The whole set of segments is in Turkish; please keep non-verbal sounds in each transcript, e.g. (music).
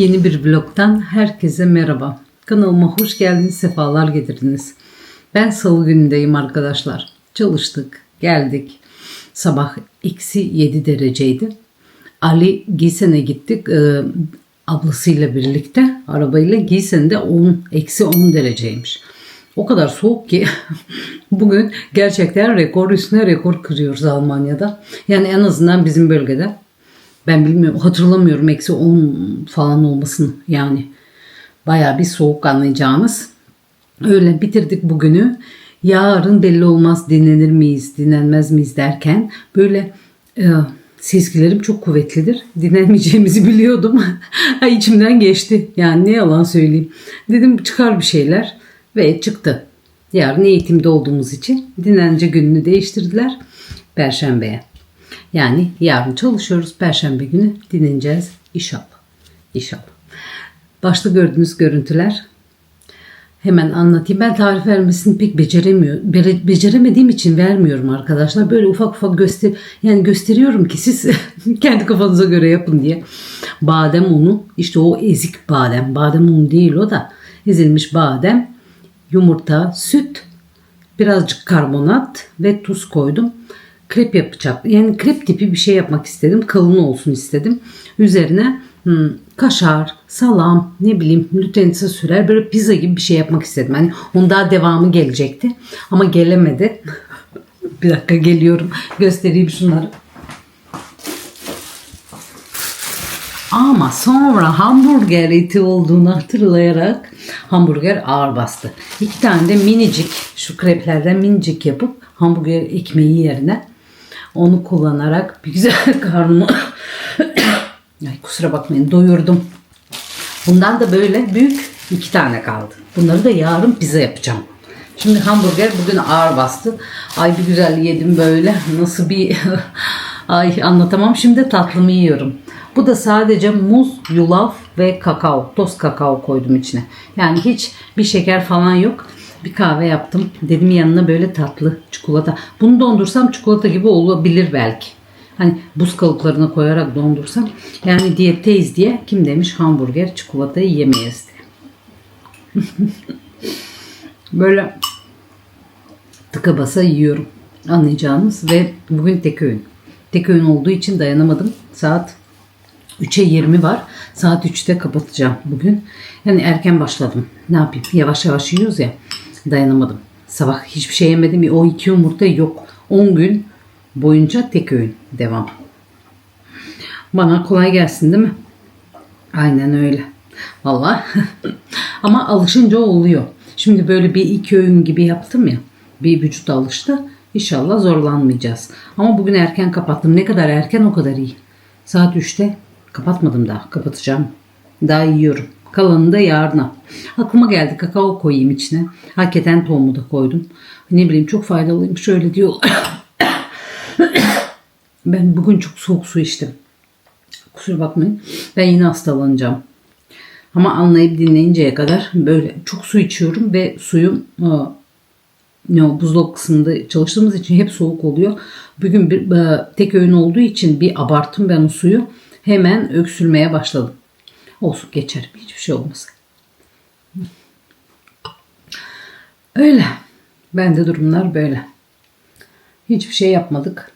Yeni bir vlogtan herkese merhaba. Kanalıma hoş geldiniz, sefalar getirdiniz. Ben salı günündeyim arkadaşlar. Çalıştık, geldik. Sabah eksi 7 dereceydi. Ali Giysen'e gittik. Ee, ablasıyla birlikte arabayla Giysen'de 10, eksi 10 dereceymiş. O kadar soğuk ki (laughs) bugün gerçekten rekor üstüne rekor kırıyoruz Almanya'da. Yani en azından bizim bölgede. Ben bilmiyorum hatırlamıyorum eksi 10 falan olmasını yani. Baya bir soğuk anlayacağınız. Öyle bitirdik bugünü. Yarın belli olmaz dinlenir miyiz, dinlenmez miyiz derken böyle e, sezgilerim çok kuvvetlidir. Dinlenmeyeceğimizi (laughs) biliyordum. içimden geçti. Yani ne yalan söyleyeyim. Dedim çıkar bir şeyler ve çıktı. Yarın eğitimde olduğumuz için dinlence gününü değiştirdiler. Perşembeye. Yani yarın çalışıyoruz. Perşembe günü dinleneceğiz. İnşallah. İnşallah. Başta gördüğünüz görüntüler Hemen anlatayım. Ben tarif vermesini pek beceremiyor, bere- beceremediğim için vermiyorum arkadaşlar. Böyle ufak ufak göster yani gösteriyorum ki siz (laughs) kendi kafanıza göre yapın diye. Badem unu, işte o ezik badem. Badem unu değil o da. Ezilmiş badem, yumurta, süt, birazcık karbonat ve tuz koydum. Krep yapacak. Yani krep tipi bir şey yapmak istedim. Kalın olsun istedim. Üzerine hmm, kaşar, salam, ne bileyim lütenisa sürer. Böyle pizza gibi bir şey yapmak istedim. Hani onun daha devamı gelecekti. Ama gelemedi. (laughs) bir dakika geliyorum. Göstereyim şunları. Ama sonra hamburger eti olduğunu hatırlayarak hamburger ağır bastı. İki tane de minicik şu kreplerden minicik yapıp hamburger ekmeği yerine onu kullanarak bir güzel (laughs) karnımı (coughs) Ay kusura bakmayın doyurdum. Bundan da böyle büyük iki tane kaldı. Bunları da yarın pizza yapacağım. Şimdi hamburger bugün ağır bastı. Ay bir güzel yedim böyle. Nasıl bir (laughs) ay anlatamam. Şimdi tatlımı yiyorum. Bu da sadece muz, yulaf ve kakao. Toz kakao koydum içine. Yani hiç bir şeker falan yok. Bir kahve yaptım. Dedim yanına böyle tatlı çikolata. Bunu dondursam çikolata gibi olabilir belki. Hani buz kalıplarına koyarak dondursam. Yani diyetteyiz diye kim demiş hamburger çikolatayı yemeyiz diye. (laughs) böyle tıka basa yiyorum. Anlayacağınız ve bugün tek öğün. Tek öğün olduğu için dayanamadım. Saat 3'e 20 var. Saat 3'te kapatacağım bugün. Yani erken başladım. Ne yapayım? Yavaş yavaş yiyoruz ya. Dayanamadım. Sabah hiçbir şey yemedim. O iki yumurta yok. 10 gün boyunca tek öğün devam. Bana kolay gelsin değil mi? Aynen öyle. Valla. (laughs) Ama alışınca oluyor. Şimdi böyle bir iki öğün gibi yaptım ya. Bir vücut alıştı. İnşallah zorlanmayacağız. Ama bugün erken kapattım. Ne kadar erken o kadar iyi. Saat 3'te kapatmadım daha. Kapatacağım. Daha yiyorum. Kalanını da yarına. Aklıma geldi kakao koyayım içine. Hakikaten tohumu da koydum. Ne bileyim çok faydalıymış şöyle diyorlar. (coughs) ben bugün çok soğuk su içtim. Kusura bakmayın. Ben yine hastalanacağım. Ama anlayıp dinleyinceye kadar böyle çok su içiyorum ve suyum e, ne o buzdolabı kısmında çalıştığımız için hep soğuk oluyor. Bugün bir, e, tek öğün olduğu için bir abarttım ben o suyu. Hemen öksürmeye başladım. Olsun geçer. Hiçbir şey olmaz. Öyle. Bende durumlar böyle. Hiçbir şey yapmadık.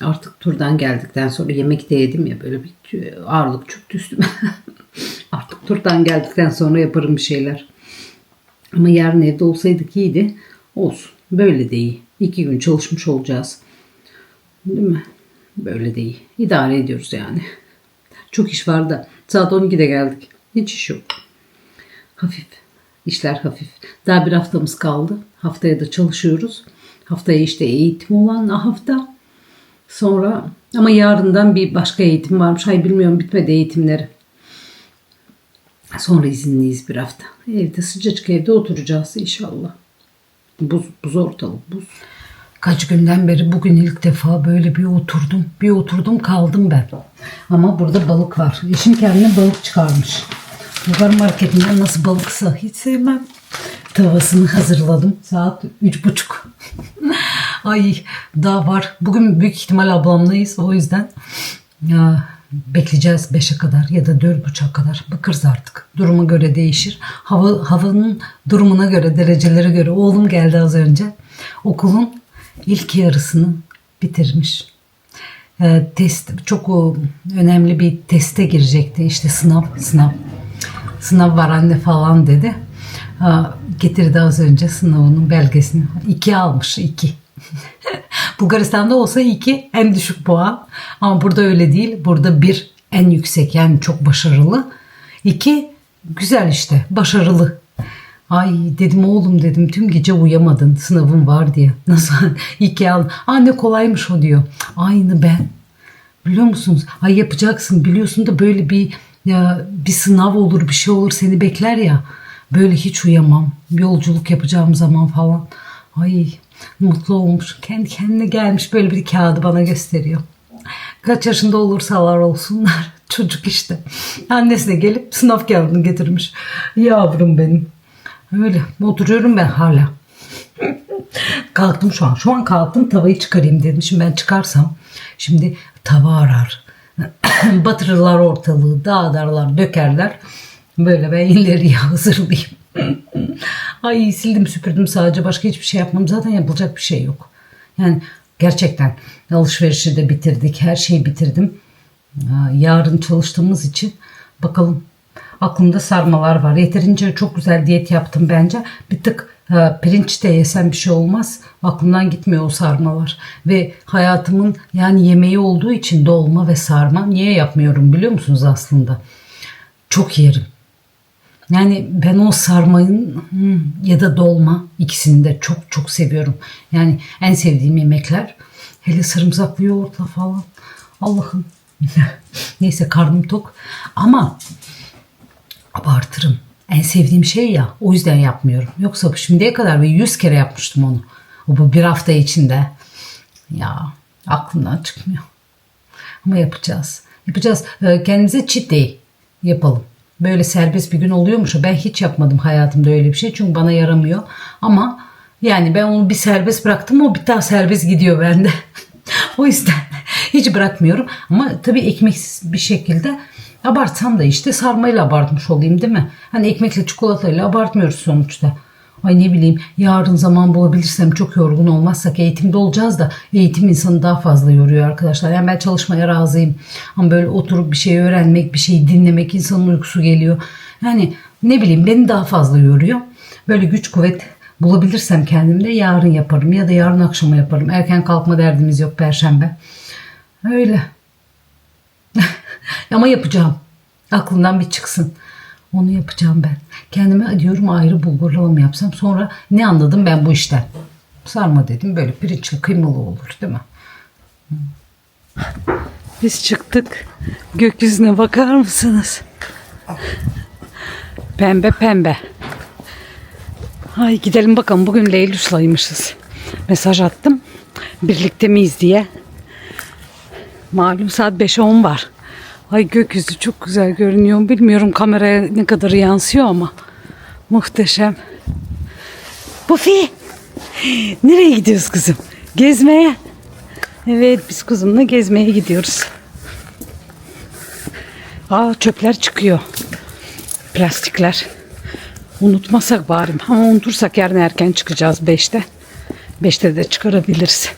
Artık turdan geldikten sonra yemek de yedim ya böyle bir ağırlık çöktü üstüme. (laughs) Artık turdan geldikten sonra yaparım bir şeyler. Ama yarın evde olsaydık iyiydi. Olsun. Böyle de iyi. İki gün çalışmış olacağız. Değil mi? Böyle de iyi. İdare ediyoruz yani. Çok iş var da. Saat 12'de geldik. Hiç iş yok. Hafif. İşler hafif. Daha bir haftamız kaldı. Haftaya da çalışıyoruz. Haftaya işte eğitim olan hafta. Sonra ama yarından bir başka eğitim varmış. Hay bilmiyorum bitmedi eğitimleri. Sonra izinliyiz bir hafta. Evde sıcacık evde oturacağız inşallah. Buz, buz ortalık buz. Kaç günden beri bugün ilk defa böyle bir oturdum. Bir oturdum kaldım ben. Ama burada balık var. Eşim kendine balık çıkarmış. Yukarı marketinden nasıl balıksa hiç sevmem. Tavasını hazırladım. Saat üç buçuk. (laughs) Ay daha var. Bugün büyük ihtimal ablamlayız. O yüzden ya, bekleyeceğiz 5'e kadar ya da 4.30'a kadar. Bakarız artık. Duruma göre değişir. Hava, havanın durumuna göre, derecelere göre. Oğlum geldi az önce. Okulun ilk yarısını bitirmiş. Ee, test çok o, önemli bir teste girecekti. İşte sınav, sınav. Sınav var anne falan dedi. Aa, getirdi az önce sınavının belgesini. İki almış, iki. (laughs) Bulgaristan'da olsa iki en düşük puan. Ama burada öyle değil. Burada bir en yüksek yani çok başarılı. İki güzel işte başarılı. Ay dedim oğlum dedim tüm gece uyuyamadın sınavın var diye. (laughs) Nasıl iki al. Aa ne kolaymış o diyor. Aynı ben. Biliyor musunuz? Ay yapacaksın biliyorsun da böyle bir ya, bir sınav olur bir şey olur seni bekler ya. Böyle hiç uyamam. Yolculuk yapacağım zaman falan. Ay mutlu olmuş. Kendi kendine gelmiş böyle bir kağıdı bana gösteriyor. Kaç yaşında olursalar olsunlar. (laughs) Çocuk işte. Annesine gelip sınav kağıdını getirmiş. Yavrum benim. Öyle oturuyorum ben hala. kalktım şu an. Şu an kalktım tavayı çıkarayım dedim. Şimdi ben çıkarsam şimdi tava arar. (clears throat) Batırırlar ortalığı, dağıdarlar, dökerler. Böyle ben ileriye (laughs) hazırlayayım. Ay sildim süpürdüm sadece başka hiçbir şey yapmam. Zaten yapılacak bir şey yok. Yani gerçekten alışverişi de bitirdik. Her şeyi bitirdim. Yarın çalıştığımız için bakalım aklımda sarmalar var. Yeterince çok güzel diyet yaptım bence. Bir tık e, pirinç de yesem bir şey olmaz. Aklımdan gitmiyor o sarmalar. Ve hayatımın yani yemeği olduğu için dolma ve sarma niye yapmıyorum biliyor musunuz aslında? Çok yerim. Yani ben o sarmayın hmm, ya da dolma ikisini de çok çok seviyorum. Yani en sevdiğim yemekler. Hele sarımsaklı yoğurtla falan. Allah'ım. (laughs) Neyse karnım tok. Ama abartırım. En sevdiğim şey ya. O yüzden yapmıyorum. Yoksa şimdiye kadar bir yüz kere yapmıştım onu. Bu bir hafta içinde. Ya aklımdan çıkmıyor. Ama yapacağız. Yapacağız. Ee, Kendimize cheat day yapalım. Böyle serbest bir gün oluyormuş. Ben hiç yapmadım hayatımda öyle bir şey. Çünkü bana yaramıyor. Ama yani ben onu bir serbest bıraktım. O bir daha serbest gidiyor bende. (laughs) o yüzden hiç bırakmıyorum. Ama tabii ekmeksiz bir şekilde abartsam da işte sarmayla abartmış olayım değil mi? Hani ekmekle çikolatayla abartmıyoruz sonuçta. Ay ne bileyim yarın zaman bulabilirsem çok yorgun olmazsak eğitimde olacağız da eğitim insanı daha fazla yoruyor arkadaşlar. Yani ben çalışmaya razıyım. Ama böyle oturup bir şey öğrenmek, bir şey dinlemek insanın uykusu geliyor. Yani ne bileyim beni daha fazla yoruyor. Böyle güç kuvvet bulabilirsem kendimde yarın yaparım ya da yarın akşama yaparım. Erken kalkma derdimiz yok perşembe. Öyle. (laughs) Ama yapacağım. Aklımdan bir çıksın. Onu yapacağım ben. Kendime diyorum ayrı bulgurlama mı yapsam. Sonra ne anladım ben bu işten? Sarma dedim böyle pirinçli kıymalı olur değil mi? Biz çıktık. Gökyüzüne bakar mısınız? Pembe pembe. Ay gidelim bakalım bugün Leylüş'laymışız. Mesaj attım. Birlikte miyiz diye. Malum saat 5'e 10 var. Ay gökyüzü çok güzel görünüyor. Bilmiyorum kameraya ne kadar yansıyor ama muhteşem. Bufi! Nereye gidiyoruz kızım? Gezmeye. Evet biz kuzumla gezmeye gidiyoruz. Aa çöpler çıkıyor. Plastikler. Unutmasak bari. Ama unutursak yarın erken çıkacağız 5'te. 5'te de çıkarabiliriz.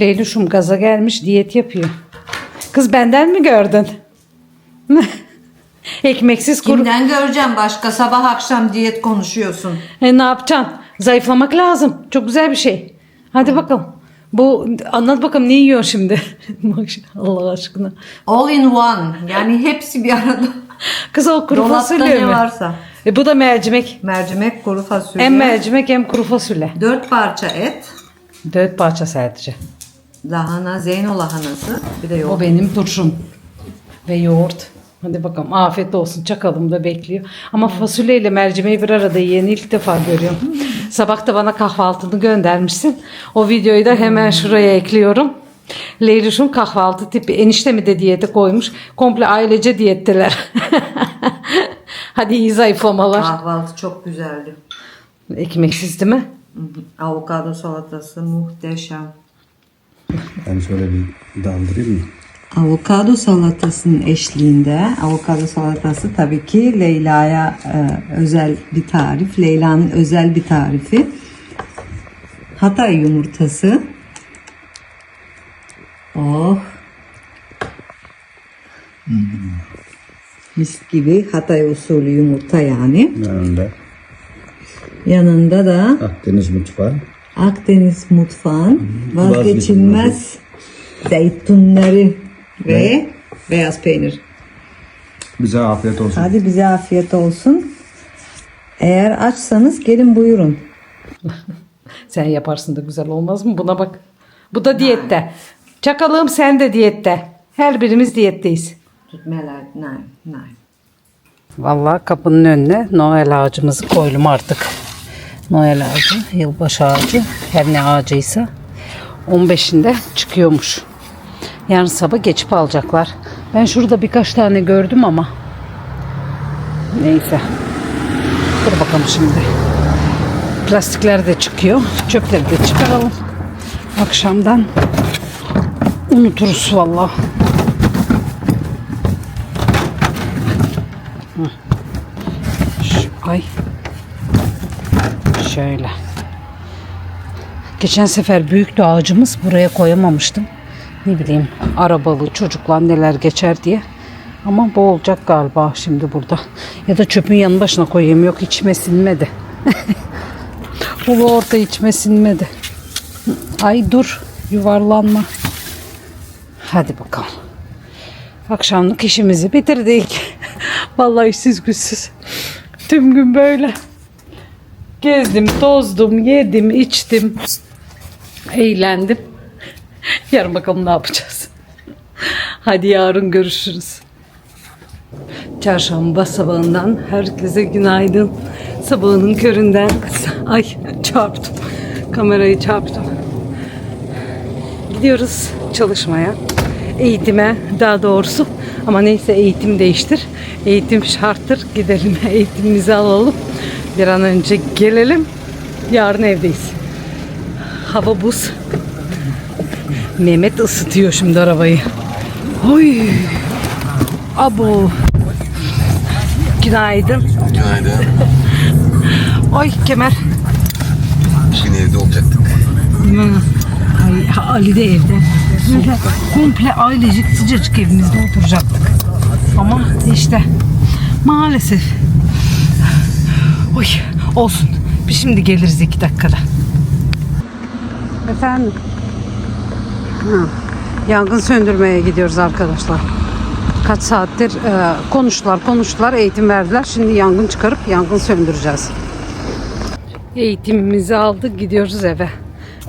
Leylüş'üm gaza gelmiş diyet yapıyor. Kız benden mi gördün? (laughs) Ekmeksiz kuru. Kimden göreceğim başka sabah akşam diyet konuşuyorsun. E, ne yapacaksın? Zayıflamak lazım. Çok güzel bir şey. Hadi bakalım. Bu anlat bakalım ne yiyor şimdi? (laughs) Allah aşkına. All in one yani hepsi bir arada. Kız o kuru Dolapta fasulye ne mi? varsa. E, bu da mercimek. Mercimek, kuru fasulye. Hem mercimek hem kuru fasulye. Dört parça et. Dört parça sadece. Lahana, zeyno lahanası. Bir de O yoğurt. benim turşum. Ve yoğurt. Hadi bakalım afiyet olsun. Çakalım da bekliyor. Ama fasulye ile mercimeği bir arada yeni ilk defa görüyorum. (laughs) Sabah da bana kahvaltını göndermişsin. O videoyu da hemen şuraya ekliyorum. Leylüş'ün kahvaltı tipi. Enişte mi de diyete koymuş. Komple ailece diyetteler. (laughs) Hadi iyi zayıflamalar. Kahvaltı çok güzeldi. Ekmeksiz değil mi? Avokado salatası muhteşem. Ben şöyle bir daldırayım mı? Avokado salatasının eşliğinde, avokado salatası tabii ki Leyla'ya e, özel bir tarif. Leyla'nın özel bir tarifi. Hatay yumurtası. Oh. Mis gibi Hatay usulü yumurta yani. Yanında Yanında da Akdeniz mutfağı. Akdeniz mutfağın vazgeçilmez zeytinleri ve beyaz peynir. Bize afiyet olsun. Hadi bize afiyet olsun. Eğer açsanız gelin buyurun. (laughs) Sen yaparsın da güzel olmaz mı? Buna bak. Bu da diyette. Çakalığım sen de diyette. Her birimiz diyetteyiz. Tutmalar, nein, nein. Vallahi kapının önüne Noel ağacımızı koydum artık. Noel ağacı, yılbaşı ağacı, her ne ağacıysa 15'inde çıkıyormuş. Yarın sabah geçip alacaklar. Ben şurada birkaç tane gördüm ama neyse. Dur bakalım şimdi. Plastikler de çıkıyor. Çöpleri de çıkaralım. Akşamdan unuturuz vallahi. Şu- Ay. Şöyle. Geçen sefer büyüktü ağacımız. Buraya koyamamıştım. Ne bileyim arabalı çocuklar neler geçer diye. Ama bu olacak galiba şimdi burada. Ya da çöpün yanı başına koyayım. Yok içime sinmedi. (laughs) Ulu orta içime sinmedi. Ay dur yuvarlanma. Hadi bakalım. Akşamlık işimizi bitirdik. (laughs) Vallahi işsiz güçsüz. Tüm gün böyle. Gezdim, tozdum, yedim, içtim. Eğlendim. (laughs) Yarın bakalım ne yapacağız. (laughs) Hadi yarın görüşürüz. Çarşamba sabahından herkese günaydın. Sabahının köründen (laughs) ay çarptım. Kamerayı çarptım. Gidiyoruz çalışmaya. Eğitime daha doğrusu. Ama neyse eğitim değiştir. Eğitim şarttır. Gidelim eğitimimizi alalım. Bir an önce gelelim. Yarın evdeyiz. Hava buz. Mehmet ısıtıyor şimdi arabayı. Oy. Abo. Günaydın. Günaydın. (laughs) Oy kemer. Bugün evde olacaktık. Ay, Ali de evde. Böyle komple ailecik sıcacık evimizde oturacaktık. Ama işte maalesef. Oy olsun. Biz şimdi geliriz iki dakikada. Efendim. Ha, Yangın söndürmeye gidiyoruz arkadaşlar. Kaç saattir e, konuştular konuştular eğitim verdiler. Şimdi yangın çıkarıp yangın söndüreceğiz. Eğitimimizi aldık gidiyoruz eve.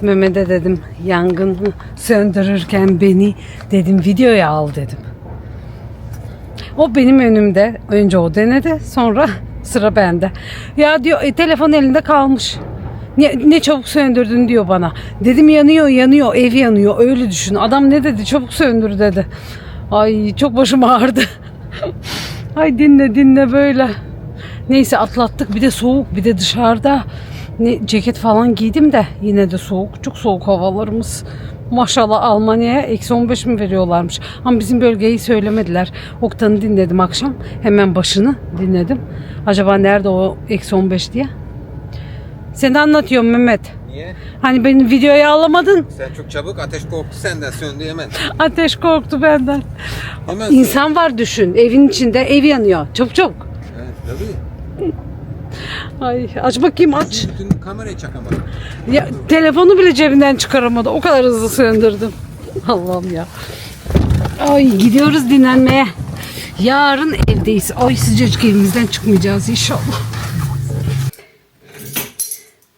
Mehmet'e dedim yangını söndürürken beni dedim videoya al dedim. O benim önümde. Önce o denedi sonra sıra bende. Ya diyor e, telefon elinde kalmış. Ne, ne çabuk söndürdün diyor bana. Dedim yanıyor yanıyor ev yanıyor öyle düşün. Adam ne dedi çabuk söndür dedi. Ay çok başım ağrıdı. (laughs) Ay dinle dinle böyle. Neyse atlattık bir de soğuk bir de dışarıda ne ceket falan giydim de yine de soğuk çok soğuk havalarımız. Maşallah Almanya'ya eksi 15 mi veriyorlarmış. Ama bizim bölgeyi söylemediler. Oktan'ı dinledim akşam. Hemen başını dinledim. Acaba nerede o eksi 15 diye. Seni anlatıyorum Mehmet. Niye? Hani beni videoya alamadın. Sen çok çabuk ateş korktu senden söndü hemen. Ateş korktu benden. Hemen söndü. İnsan var düşün. Evin içinde ev yanıyor. Çabuk çabuk. Evet, tabii. Ay aç bakayım aç. Bütün kamerayı çakamadım. Ya, telefonu bile cebinden çıkaramadı. O kadar hızlı söndürdüm. Allah'ım ya. Ay gidiyoruz dinlenmeye. Yarın evdeyiz. Ay sıcacık evimizden çıkmayacağız inşallah.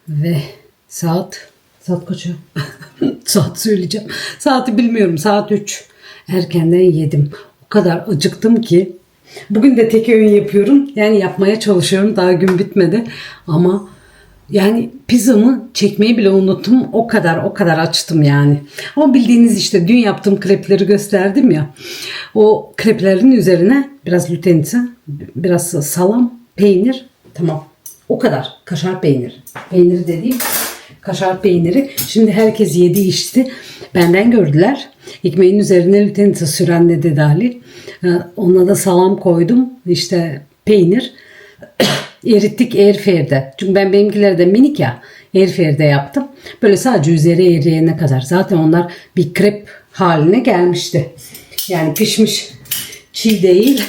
Ve saat saat kaç (laughs) saat söyleyeceğim. Saati bilmiyorum. Saat 3. Erkenden yedim. O kadar acıktım ki. Bugün de tek öğün yapıyorum. Yani yapmaya çalışıyorum. Daha gün bitmedi. Ama yani pizzamı çekmeyi bile unuttum. O kadar o kadar açtım yani. Ama bildiğiniz işte dün yaptığım krepleri gösterdim ya. O kreplerin üzerine biraz lutenica, biraz salam, peynir. Tamam. O kadar. Kaşar peynir. Peyniri dediğim Kaşar peyniri. Şimdi herkes yedi içti. Benden gördüler. Ekmeğin üzerine lütenita süren de dedi Ali. Ee, Ona da salam koydum. İşte peynir. Erittik airfryer'de. Çünkü ben benimkileri de minik ya. Airfryer'de yaptım. Böyle sadece üzeri eriyene kadar. Zaten onlar bir krep haline gelmişti. Yani pişmiş çiğ değil.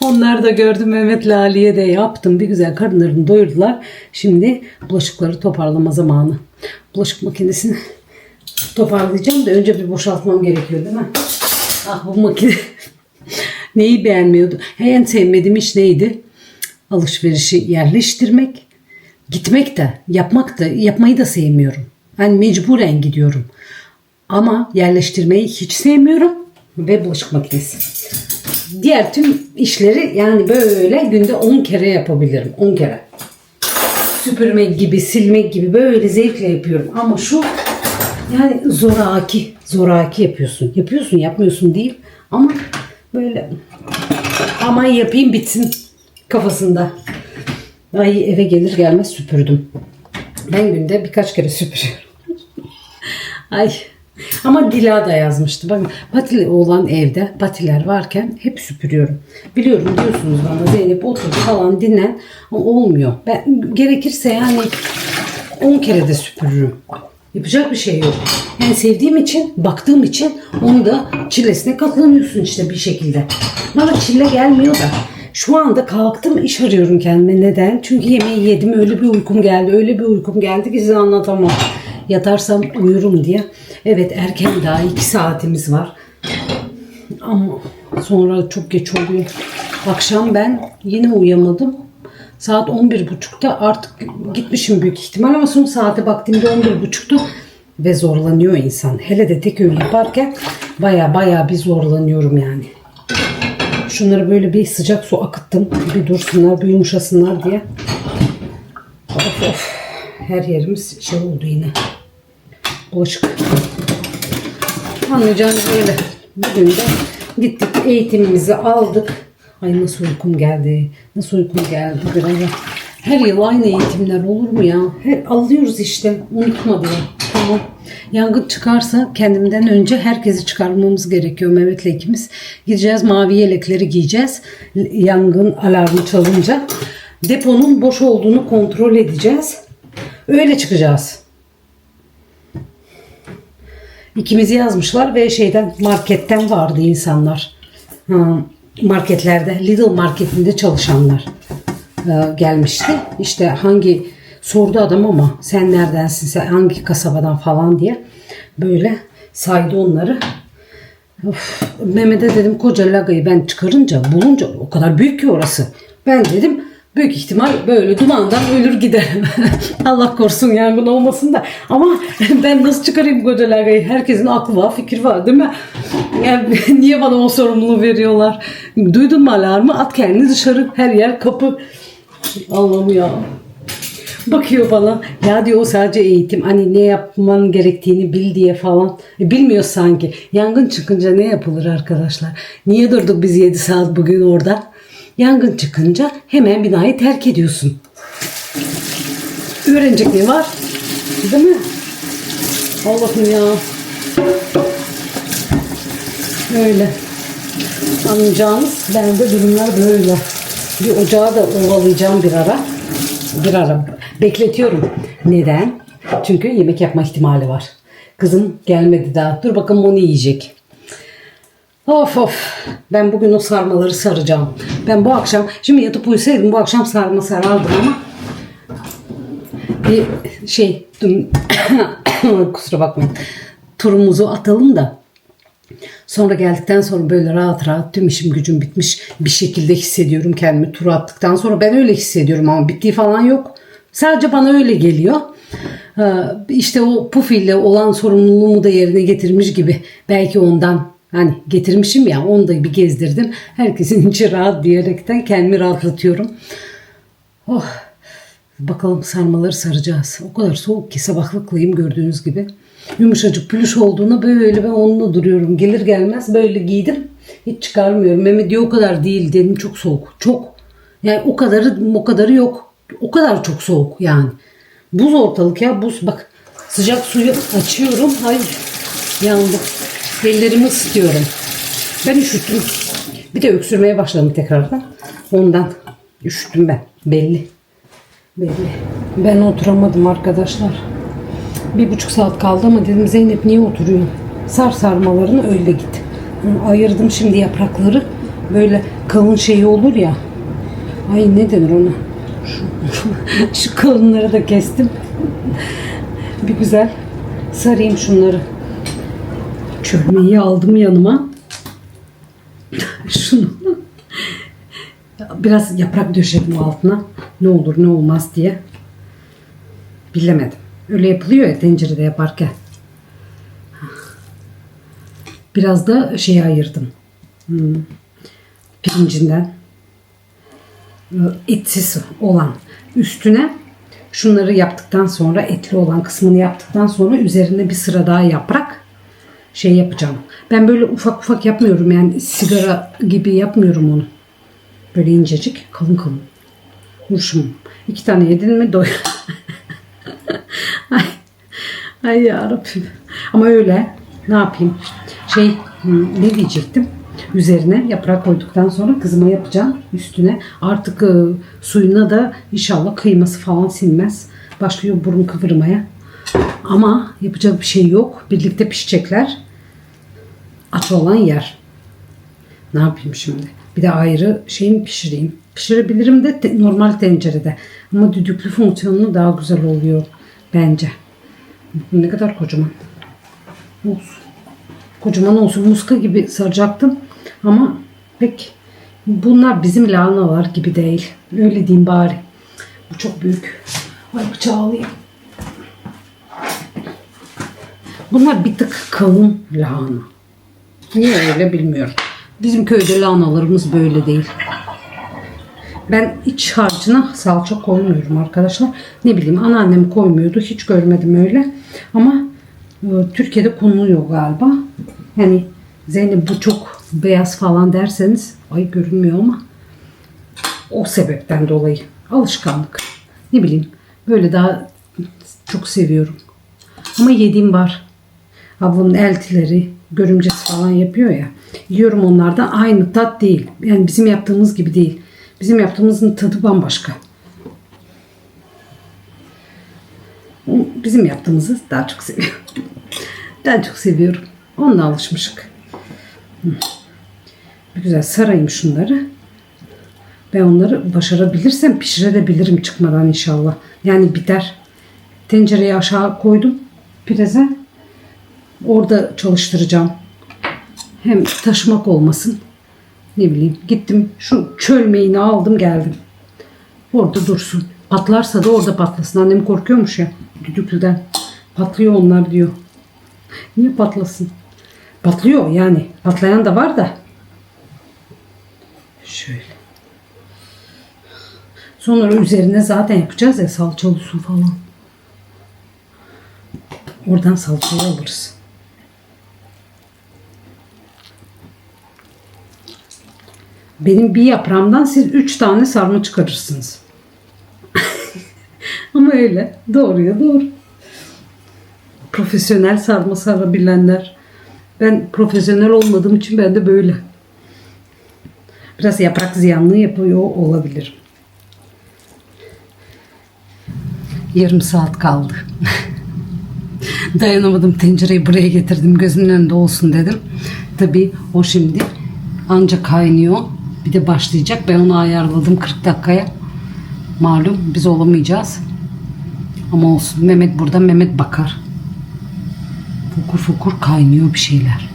Onlar da gördüm Mehmet'le Ali'ye de yaptım. Bir güzel karınlarını doyurdular. Şimdi bulaşıkları toparlama zamanı. Bulaşık makinesini toparlayacağım da önce bir boşaltmam gerekiyor değil mi? Ah bu makine (laughs) neyi beğenmiyordu? En sevmediğim iş neydi? Alışverişi yerleştirmek, gitmek de, yapmak da, yapmayı da sevmiyorum. Ben mecburen gidiyorum. Ama yerleştirmeyi hiç sevmiyorum ve bulaşık makinesi. Diğer tüm işleri yani böyle günde 10 kere yapabilirim. 10 kere. Süpürmek gibi, silmek gibi böyle zevkle yapıyorum. Ama şu yani zoraki, zoraki yapıyorsun. Yapıyorsun, yapmıyorsun değil. Ama böyle aman yapayım bitsin kafasında. Ay eve gelir gelmez süpürdüm. Ben günde birkaç kere süpürüyorum. (laughs) Ay. Ama Dila da yazmıştı. Bakın patili olan evde patiler varken hep süpürüyorum. Biliyorum diyorsunuz bana Zeynep otur falan dinlen. Ama olmuyor. Ben gerekirse yani 10 kere de süpürürüm. Yapacak bir şey yok. Yani sevdiğim için, baktığım için onu da çilesine katlanıyorsun işte bir şekilde. Bana çile gelmiyor da. Şu anda kalktım iş arıyorum kendime. Neden? Çünkü yemeği yedim. Öyle bir uykum geldi. Öyle bir uykum geldi ki size anlatamam. Yatarsam uyurum diye. Evet erken daha iki saatimiz var. Ama sonra çok geç oluyor. Akşam ben yine uyuyamadım. Saat 11.30'da artık gitmişim büyük ihtimal ama son saate baktığımda 11.30'tu ve zorlanıyor insan. Hele de tek öğün yaparken baya baya bir zorlanıyorum yani. Şunları böyle bir sıcak su akıttım. Bir dursunlar, bir yumuşasınlar diye. Of of. Her yerimiz şey oldu yine. Bulaşık. Anlayacağınız öyle. Bugün de gittik eğitimimizi aldık. Ay nasıl uykum geldi. Nasıl uykum geldi. Her yıl aynı eğitimler olur mu ya? Hep alıyoruz işte. Unutma diye. Tamam. Yangın çıkarsa kendimden önce herkesi çıkarmamız gerekiyor Mehmet'le ikimiz. Gideceğiz mavi yelekleri giyeceğiz. Yangın alarmı çalınca. Deponun boş olduğunu kontrol edeceğiz. Öyle çıkacağız. İkimizi yazmışlar ve şeyden marketten vardı insanlar. Marketlerde Lidl marketinde çalışanlar e, gelmişti. İşte hangi sordu adam ama sen neredensin sen hangi kasabadan falan diye böyle saydı onları. Of, Mehmet'e dedim koca lagayı ben çıkarınca bulunca o kadar büyük ki orası. Ben dedim büyük ihtimal böyle dumandan ölür giderim. (laughs) Allah korusun yangın olmasın da. Ama (laughs) ben nasıl çıkarayım koca lagayı? Herkesin aklı var, fikir var değil mi? Yani (laughs) niye bana o sorumluluğu veriyorlar? Duydun mu alarmı? At kendini dışarı. Her yer kapı. Allah'ım ya. Bakıyor bana. Ya diyor o sadece eğitim. Hani ne yapman gerektiğini bil diye falan. E, bilmiyor sanki. Yangın çıkınca ne yapılır arkadaşlar? Niye durduk biz 7 saat bugün orada? Yangın çıkınca hemen binayı terk ediyorsun. Öğrenecek ne var? Değil mi? Allah'ım ya. Öyle. Anlayacağınız bende durumlar böyle. Bir ocağı da ovalayacağım bir ara. Bir ara. Bekletiyorum. Neden? Çünkü yemek yapma ihtimali var. Kızım gelmedi daha. Dur bakalım o ne yiyecek. Of of. Ben bugün o sarmaları saracağım. Ben bu akşam, şimdi yatıp uyusaydım bu akşam sarma sarardım ama bir şey (coughs) kusura bakmayın turumuzu atalım da sonra geldikten sonra böyle rahat rahat tüm işim gücüm bitmiş bir şekilde hissediyorum kendimi turu attıktan sonra ben öyle hissediyorum ama bittiği falan yok. Sadece bana öyle geliyor. Ee, İşte o puf ile olan sorumluluğumu da yerine getirmiş gibi. Belki ondan hani getirmişim ya onu da bir gezdirdim. Herkesin (laughs) içi rahat diyerekten kendimi rahatlatıyorum. Oh Bakalım sarmaları saracağız. O kadar soğuk ki sabahlıklıyım gördüğünüz gibi. Yumuşacık pülüş olduğuna böyle ben onunla duruyorum. Gelir gelmez böyle giydim. Hiç çıkarmıyorum. Mehmet diyor o kadar değil dedim çok soğuk. Çok. Yani o kadarı o kadarı yok. O kadar çok soğuk yani. Buz ortalık ya buz bak. Sıcak suyu açıyorum. Ay yandım. Ellerimi ısıtıyorum. Ben üşüttüm. Bir de öksürmeye başladım tekrardan. Ondan üşüttüm ben. Belli. Belli. Ben oturamadım arkadaşlar. Bir buçuk saat kaldı ama dedim Zeynep niye oturuyorsun? Sar sarmalarını öyle git. Ayırdım şimdi yaprakları. Böyle kalın şey olur ya. Ay ne denir ona? (laughs) Şu, kalınları da kestim. Bir güzel sarayım şunları. Çömleği aldım yanıma. (laughs) Şunu. Biraz yaprak döşedim altına. Ne olur ne olmaz diye. Bilemedim. Öyle yapılıyor ya tencerede yaparken. Biraz da şey ayırdım. Hmm. Pirincinden. Ee, Etsiz olan. Üstüne şunları yaptıktan sonra etli olan kısmını yaptıktan sonra üzerine bir sıra daha yaprak şey yapacağım. Ben böyle ufak ufak yapmıyorum yani sigara gibi yapmıyorum onu. Böyle incecik kalın kalın. Vuruşum. İki tane yedin mi doy. (laughs) ay, ay yarabbim. Ama öyle ne yapayım? Şey hmm, ne diyecektim? Üzerine yaprak koyduktan sonra kızıma yapacağım üstüne. Artık e, suyuna da inşallah kıyması falan sinmez. Başlıyor burun kıvırmaya. Ama yapacak bir şey yok. Birlikte pişecekler. Aç olan yer. Ne yapayım şimdi? Bir de ayrı şey mi pişireyim? Pişirebilirim de te- normal tencerede. Ama düdüklü fonksiyonu daha güzel oluyor bence. Ne kadar kocaman. Olsun. Kocaman olsun. Muska gibi saracaktım. Ama pek bunlar bizim lahanalar gibi değil. Öyle diyeyim bari. Bu çok büyük. Ay bıçağı alayım. Bunlar bir tık kalın lahana. Niye öyle bilmiyorum. Bizim köyde lahanalarımız böyle değil. Ben iç harcına salça koymuyorum arkadaşlar. Ne bileyim anneannem koymuyordu. Hiç görmedim öyle. Ama e, Türkiye'de konuluyor galiba. Yani Zeynep bu çok beyaz falan derseniz ay görünmüyor ama o sebepten dolayı alışkanlık. Ne bileyim böyle daha çok seviyorum. Ama yediğim var. Ablamın eltileri, görümcesi falan yapıyor ya. Yiyorum onlardan aynı tat değil. Yani bizim yaptığımız gibi değil. Bizim yaptığımızın tadı bambaşka. Bizim yaptığımızı daha çok seviyorum. ben çok seviyorum. Onunla alışmışık. Hı. Güzel sarayım şunları. Ben onları başarabilirsem pişirebilirim çıkmadan inşallah. Yani biter. Tencereyi aşağı koydum. Pireze. Orada çalıştıracağım. Hem taşımak olmasın. Ne bileyim gittim şu çölmeğini aldım geldim. Orada dursun. Patlarsa da orada patlasın. Annem korkuyormuş ya düdüklüden. Patlıyor onlar diyor. Niye patlasın? Patlıyor yani. Patlayan da var da. Şöyle. Sonra üzerine zaten yapacağız ya salçalı su falan. Oradan salçayı alırız. Benim bir yaprağımdan siz üç tane sarma çıkarırsınız. (laughs) Ama öyle. Doğruya doğru. Profesyonel sarma sarabilenler. Ben profesyonel olmadığım için ben de böyle. Biraz yaprak ziyanlığı yapıyor olabilir. Yarım saat kaldı. (laughs) Dayanamadım tencereyi buraya getirdim. Gözümün önünde olsun dedim. Tabii o şimdi ancak kaynıyor. Bir de başlayacak. Ben onu ayarladım 40 dakikaya. Malum biz olamayacağız. Ama olsun. Mehmet burada. Mehmet bakar. Fokur fokur kaynıyor bir şeyler.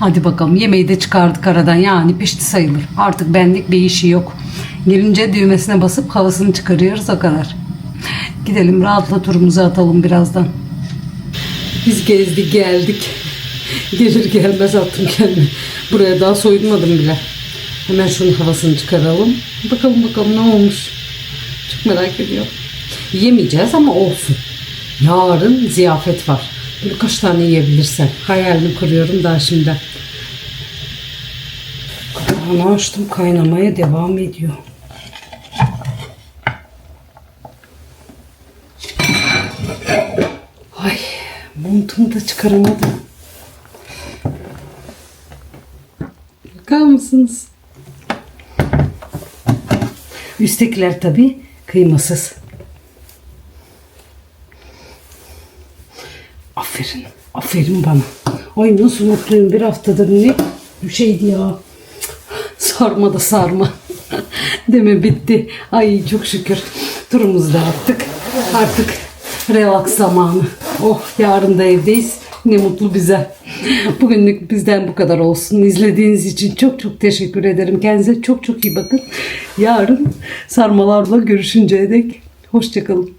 Hadi bakalım yemeği de çıkardık aradan yani pişti sayılır. Artık benlik bir işi yok. Gelince düğmesine basıp havasını çıkarıyoruz o kadar. Gidelim rahatla turumuzu atalım birazdan. Biz gezdik geldik. Gelir gelmez attım kendimi. Buraya daha soyunmadım bile. Hemen şunun havasını çıkaralım. Bakalım bakalım ne olmuş. Çok merak ediyorum. Yemeyeceğiz ama olsun. Yarın ziyafet var. Böyle kaç tane yiyebilirsen. Hayalini kuruyorum daha şimdi. Kapağını açtım kaynamaya devam ediyor. Montumu da çıkaramadım. Bakar mısınız? Üsttekiler tabii kıymasız. Aferin. Aferin bana. Ay nasıl mutluyum bir haftadır ne bir şeydi ya. Sarma da sarma. (laughs) Deme bitti. Ay çok şükür. Turumuzu da attık. Artık relax zamanı. Oh yarın da evdeyiz. Ne mutlu bize. (laughs) Bugünlük bizden bu kadar olsun. İzlediğiniz için çok çok teşekkür ederim. Kendinize çok çok iyi bakın. Yarın sarmalarla görüşünceye dek hoşçakalın.